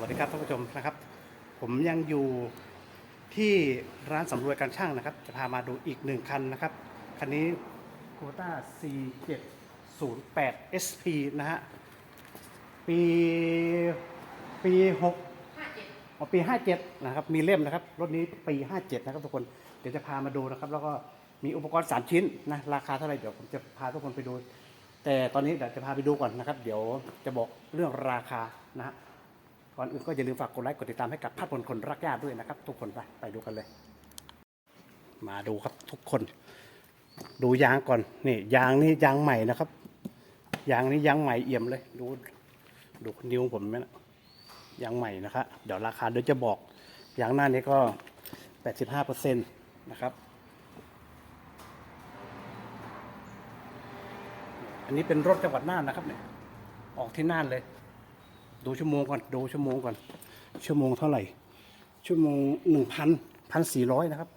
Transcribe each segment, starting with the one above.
วัสดีครับท่านผู้ชมนะครับ ผมยังอยู่ที่ร้านสำรวยการช่างนะครับ จะพามาดูอีกหนึ่งคันนะครับ คันนี้โคต้า C708 SP นะฮะ ปีปี6อ๋อปี 57 นะครับ มีเล่มนะครับ รถนี้ปี 57 นะครับทุกคน เดี๋ยวจะพามาดูนะครับ แล้วก็มีอุปกรณ์ 3 ชิ้นนะ ราคาเท่าไหร่เดี๋ยวผมจะพาทุกคนไปดู แต่ตอนนี้เดี๋ยวจะพาไปดูก่อนนะครับ เดี๋ยวจะบอกเรื่องราคานะฮะ ก่อนอื่นก็อย่าลืมฝากกดไลค์กดติดตามให้กับพัดพลคนรักญาติด้วยนะครับ ทุกคนไปไปดูกันเลย มาดูครับทุกคน ดูยางก่อนนี่ยางนี่ยางใหม่นะครับยางนี่ยางใหม่เอี่ยมเลย ดูดูนิ้วผมไหมนะยางใหม่นะครับเดี๋ยวราคาเดี๋ยวจะบอกยางหน้านี้ก็85เปอร์เซ็นต์นะครับ อันนี้เป็นรถจังหวัดน่านนะครับเนี่ยออกที่น่านเลย ดูชั่วโมงก่อนดูชั่วโมงก่อน ชั่วโมงเท่าไหร่ ชั่วโมงหนึ่งพันพันสี่ร้อยนะครับ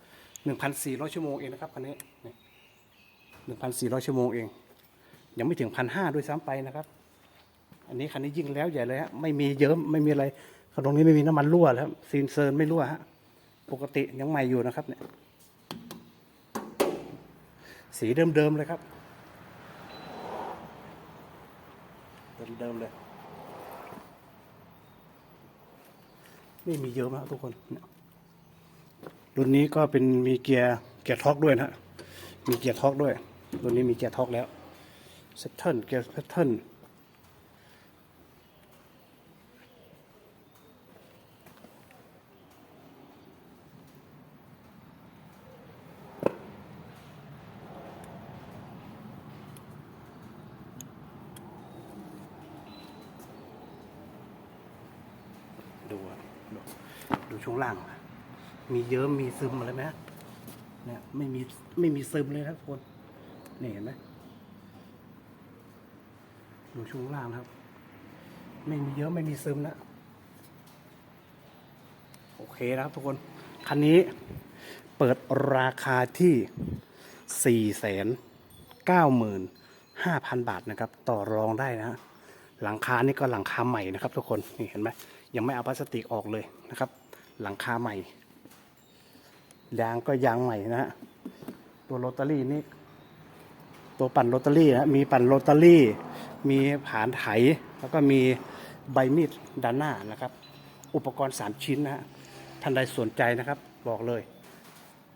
หนึ่งพันสี่ร้อยชั่วโมงเองนะครับคันนี้หนึ่งพันสี่ร้อยชั่วโมงเอง ยังไม่ถึงพันห้าด้วยซ้ำไปนะครับ อันนี้คันนี้ยิ่งแล้วใหญ่เลยฮะไม่มีเยิ้มไม่มีอะไรตรงนี้ไม่มีน้ำมันรั่วแล้วซีนเซิร์นไม่รั่วฮะปกติยังใหม่อยู่นะครับเนี่ยสีเดิมๆเลยครับ เดิมๆเลย ไม่มีเยอะมากทุกคนรุ่นนี้ก็เป็นมีเกียร์เกียร์ท็อกด้วยนะฮะมีเกียร์ท็อกด้วยรุ่นนี้มีเกียร์ท็อกแล้วเซตเทิลเกียร์เซตเทิลดูอะ ดูดูช่วงล่างอะมีเยิ้มมีซึมอะไรไหมฮะเนี่ยไม่มีไม่มีซึมเลยนะทุกคนนี่เห็นไหมดูช่วงล่างครับ ไม่มีเยิ้มไม่มีซึมนะโอเคนะครับทุกคน คันนี้เปิดราคาที่สี่แสนเก้าหมื่นห้าพันบาทนะครับ ต่อรองได้นะฮะ หลังคานี่ก็หลังคาใหม่นะครับ ทุกคนนี่เห็นไหมยังไม่เอาพลาสติกออกเลยนะครับ หลังคาใหม่ยางก็ยางใหม่นะฮะตัวโรตารี่นี่ตัวปั่นโรตารี่นะมีปั่นโรตารี่ มีผานไถแล้วก็มีใบมีดด้านหน้านะครับ อุปกรณ์ 3 ชิ้นนะฮะท่านใดสนใจนะครับ บอกเลย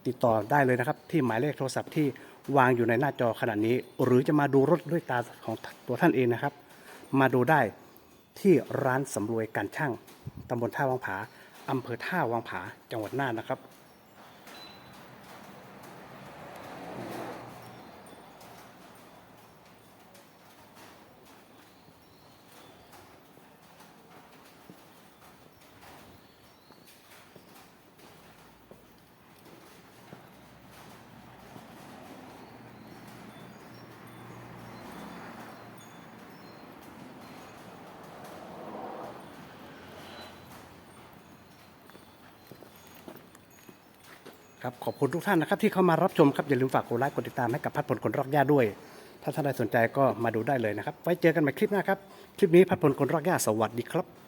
ติดต่อได้เลยนะครับ ที่หมายเลขโทรศัพท์ที่วางอยู่ในหน้าจอขนาดนี้ หรือจะมาดูรถด้วยตาของตัวท่านเองนะครับ มาดูได้ที่ร้านสำรวยการช่างตำบลท่าวังผาอำเภอท่าวังผาจังหวัดน่านนะครับ ครับขอบคุณทุกท่านนะครับที่เข้ามารับชมครับอย่าลืมฝากกดไลค์กดติดตามให้กับพัดผลคนรอกหญ้าด้วย ถ้าท่านใดสนใจก็มาดูได้เลยนะครับ ไว้เจอกันใหม่คลิปหน้าครับ คลิปนี้พัดผลคนรอกหญ้าสวัสดีครับ